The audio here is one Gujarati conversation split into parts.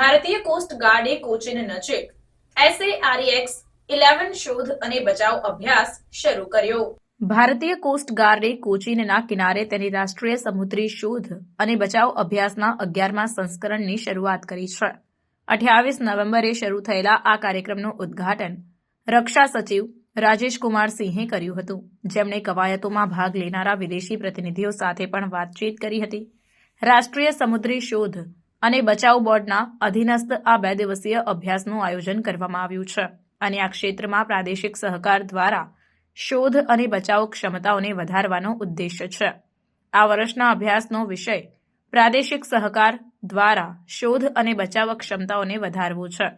ભારતીય કોસ્ટ ગાર્ડે કોચીન નજીક એસએઆરએક્સ ઇલેવન શોધ અને બચાવ અભ્યાસ શરૂ કર્યો. ભારતીય કોસ્ટ ગાર્ડે કોચીનના કિનારે તેની રાષ્ટ્રીય સમુદ્રી શોધ અને બચાવ અભ્યાસના અગિયારમા સંસ્કરણની શરૂઆત કરી છે. અઠ્યાવીસ નવેમ્બરે શરૂ થયેલા આ કાર્યક્રમનું ઉદ્ઘાટન રક્ષા સચિવ રાજેશ કુમાર સિંહે કર્યું હતું. જેમણે કવાયતોમાં ભાગ લેનારા વિદેશી પ્રતિનિધિઓ સાથે પણ વાતચીત કરી હતી. રાષ્ટ્રીય સમુદ્રી શોધ અને બચાવ બોર્ડના અધીનસ્થ આ બે દિવસીય અભ્યાસનું આયોજન કરવામાં આવ્યું છે. અને આ ક્ષેત્રમાં પ્રાદેશિક સહકાર દ્વારા શોધ અને બચાવ ક્ષમતાઓને વધારવાનો ઉદ્દેશ્ય છે. આ વર્ષના અભ્યાસનો વિષય પ્રાદેશિક સહકાર દ્વારા શોધ અને બચાવ ક્ષમતાઓને વધારવું છે.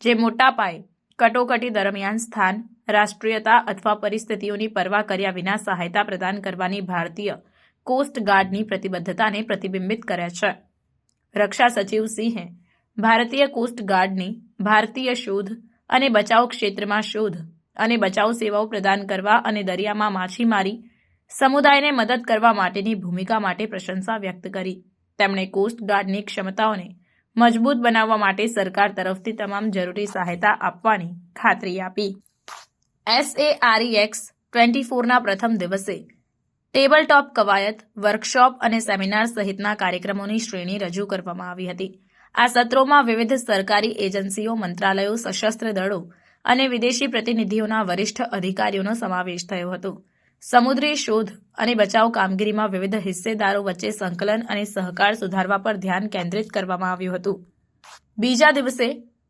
જે મોટા પાયે કટોકટી દરમિયાન સ્થાન, રાષ્ટ્રીયતા અથવા પરિસ્થિતિઓની પરવા કર્યા વિના સહાયતા પ્રદાન કરવાની ભારતીય કોસ્ટ ગાર્ડની પ્રતિબદ્ધતાને પ્રતિબિંબિત કરે છે. રક્ષા સચિવ સિંહે ભારતીય કોસ્ટ ગાર્ડની ભારતીય શોધ અને બચાવ ક્ષેત્રમાં શોધ અને બચાવ સેવાઓ પ્રદાન કરવા અને દરિયામાં માછીમારી સમુદાયને મદદ કરવા માટેની ભૂમિકા માટે પ્રશંસા વ્યક્ત કરી. તેમણે કોસ્ટ ગાર્ડની ક્ષમતાઓને મજબૂત બનાવવા માટે સરકાર તરફથી તમામ જરૂરી સહાયતા આપવાની ખાતરી આપી. એસએઆરઈએક્સ ટ્વેન્ટી ફોરના પ્રથમ દિવસે ટેબલ ટોપ કવાયત, વર્કશોપ અને સેમિનાર સહિતના કાર્યક્રમોની શ્રેણી રજૂ કરવામાં આવી હતી. આ સત્રોમાં વિવિધ સરકારી એજન્સીઓ, મંત્રાલયો, સશસ્ત્ર દળો અને વિદેશી પ્રતિનિધિઓના વરિષ્ઠ અધિકારીઓનો સમાવેશ થયો હતો. સમુદ્રી શોધ અને બચાવ કામગીરીમાં વિવિધ હિસ્સેદારો વચ્ચે સંકલન અને સહકાર સુધારવા પર ધ્યાન કેન્દ્રિત કરવામાં આવ્યું હતું. બીજા દિવસે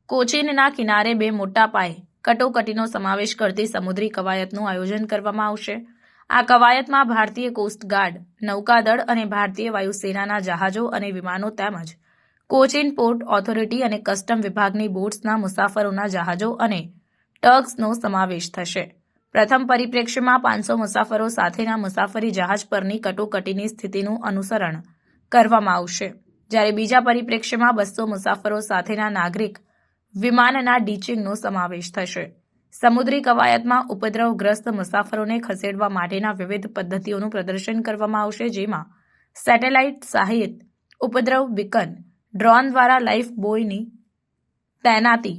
કોચીનના કિનારે બે મોટા પાયે કટોકટીનો સમાવેશ કરતી સમુદ્રી કવાયતનું આયોજન કરવામાં આવશે. આ કવાયતમાં ભારતીય કોસ્ટ ગાર્ડ, નૌકાદળ અને ભારતીય વાયુસેનાના જહાજો અને વિમાનો તેમજ કોચીન પોર્ટ ઓથોરિટી અને કસ્ટમ વિભાગની બોટ્સના મુસાફરોના જહાજો અને ટર્ક્સનો સમાવેશ થશે. પ્રથમ પરિપ્રેક્ષ્યમાં પાંચસો મુસાફરો સાથેના મુસાફરી જહાજ પરની કટોકટીની સ્થિતિનું અનુસરણ કરવામાં આવશે. જ્યારે બીજા પરિપ્રેક્ષ્યમાં બસો મુસાફરો સાથેના નાગરિક વિમાનના ડીચિંગનો સમાવેશ થશે. સમુદ્રી કવાયતમાં ઉપદ્રવગ્રસ્ત મુસાફરોને ખસેડવા માટેના વિવિધ પદ્ધતિઓનું પ્રદર્શન કરવામાં આવશે, જેમાં સેટેલાઇટ સહિત ઉપદ્રવ બીકન ડ્રોન દ્વારા લાઇફ બોયની તૈનાતી,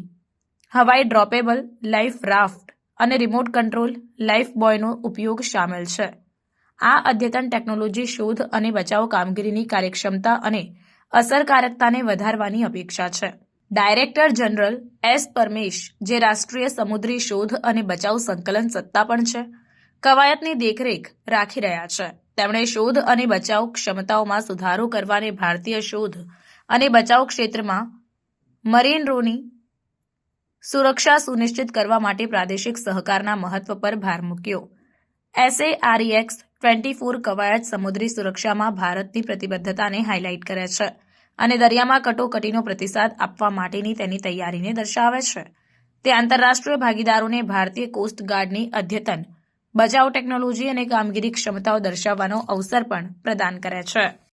હવાઈ ડ્રોપેબલ, લાઇફ રાફ્ટ અને રિમોટ કંટ્રોલ લાઇફ બોયનો ઉપયોગ સામેલ છે. આ અદ્યતન ટેકનોલોજી શોધ અને બચાવ કામગીરીની કાર્યક્ષમતા અને અસરકારકતાને વધારવાની અપેક્ષા છે. ડાયરેક્ટર જનરલ એસ પરમેશ, જે રાષ્ટ્રીય સમુદ્રી શોધ અને બચાવ સંકલન સત્તા પણ છે, કવાયતની દેખરેખ રાખી રહ્યા છે. તેમણે શોધ અને બચાવ ક્ષમતાઓમાં સુધારો કરવાને ભારતીય શોધ અને બચાવ ક્ષેત્રમાં મરીનરોની સુરક્ષા સુનિશ્ચિત કરવા માટે પ્રાદેશિક સહકારના મહત્વ પર ભાર મૂક્યો. એસએઆરઈએક્સ ટ્વેન્ટી ફોર કવાયત સમુદ્રી સુરક્ષામાં ભારતની પ્રતિબદ્ધતાને હાઇલાઇટ કરે છે. અને દરિયામાં કટોકટીનો પ્રતિસાદ આપવા માટેની તેની તૈયારીને દર્શાવે છે. તે આંતરરાષ્ટ્રીય ભાગીદારોને ભારતીય કોસ્ટ ગાર્ડની અદ્યતન, બચાવ ટેકનોલોજી અને કામગીરી ક્ષમતાઓ દર્શાવવાનો અવસર પણ પ્રદાન કરે છે.